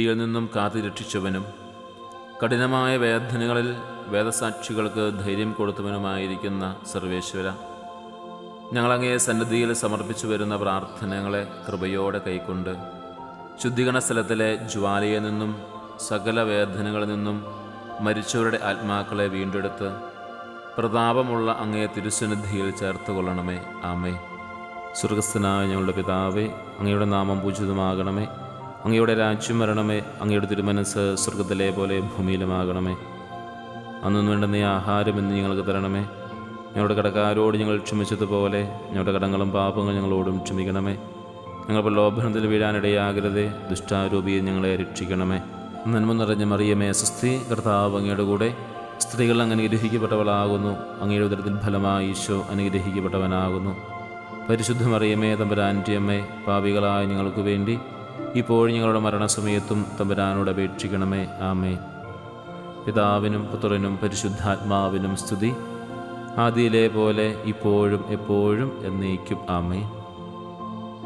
തീയിൽ നിന്നും കാത്തുരക്ഷിച്ചവനും കഠിനമായ വേദനകളിൽ വേദസാക്ഷികൾക്ക് ധൈര്യം കൊടുത്തവനുമായിരിക്കുന്ന സർവേശ്വര. ഞങ്ങളങ്ങേ സന്നദ്ധിയിൽ സമർപ്പിച്ചു വരുന്ന പ്രാർത്ഥനകളെ കൃപയോടെ കൈക്കൊണ്ട് ശുദ്ധീകരണ സ്ഥലത്തിലെ ജ്വാലയിൽ നിന്നും സകല വേദനകളിൽ നിന്നും മരിച്ചവരുടെ ആത്മാക്കളെ വീണ്ടെടുത്ത് പ്രതാപമുള്ള അങ്ങയെ തിരുസന്നിധിയിൽ ചേർത്ത് കൊള്ളണമേ ആമേ സ്വർഗസ്ഥനായ ഞങ്ങളുടെ പിതാവേ അങ്ങയുടെ നാമം പൂജിതമാകണമേ. അങ്ങയുടെ രാജ്യം വരണമേ അങ്ങയുടെ തിരുമനസ് സ്വർഗത്തിലെ പോലെ ഭൂമിയിലുമാകണമേ. അന്നും വേണ്ട നീ ആഹാരം എന്ന് ഞങ്ങൾക്ക് തരണമേ. ഞങ്ങളുടെ കടക്കാരോട് ഞങ്ങൾ ക്ഷമിച്ചതുപോലെ ഞങ്ങളുടെ കടങ്ങളും പാപങ്ങളും ഞങ്ങളോടും ക്ഷമിക്കണമേ. ഞങ്ങൾ പ്രലോഭനത്തിൽ വീഴാനിടയാകരുതേ ദുഷ്ടാരൂപിയെ ഞങ്ങളെ രക്ഷിക്കണമേ. നന്മ നിറഞ്ഞ മറിയമേ സ്വസ്തി കർത്താവ് അങ്ങയുടെ കൂടെ. സ്ത്രീകൾ അങ്ങ് അനുഗ്രഹിക്കപ്പെട്ടവളാകുന്നു അങ്ങയുടെ ഉദരത്തിൽ ഫലമായി ഈശോ അനുഗ്രഹിക്കപ്പെട്ടവനാകുന്നു. പരിശുദ്ധ മറിയമേ തമ്പുരാന്റെ അമ്മേ പാപികളായ ഞങ്ങൾക്ക് വേണ്ടി ഇപ്പോഴും ഞങ്ങളുടെ മരണസമയത്തും തമ്പുരാനോട് അപേക്ഷിക്കണമേ. ആമേ പിതാവിനും പുത്രനും പരിശുദ്ധാത്മാവിനും സ്തുതി. ആദിയിലെ പോലെ ഇപ്പോഴും എപ്പോഴും എന്നേക്കും. ആമേ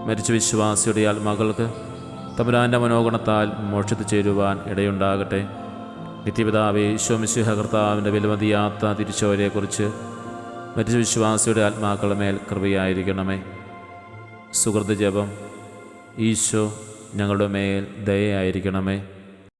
മരിച്ച വിശ്വാസിയുടെ ആത്മാക്കൾക്ക് തമ്പുരാന്റെ മനോഗണത്താൽ മോക്ഷത്തിൽ ചേരുവാൻ ഇടയുണ്ടാകട്ടെ. നിത്യപിതാവേ ഈശോമിശിഹ കർത്താവിന്റെ വിലമതിയാത്ത തിരിച്ചവരെക്കുറിച്ച് മരിച്ച വിശ്വാസിയുടെ ആത്മാക്കളുടെ മേൽ കൃപയായിരിക്കണമേ. സുഹൃത്ത് ജപം ഈശോ ഞങ്ങളുടെ മേൽ ദയയായിരിക്കണമേ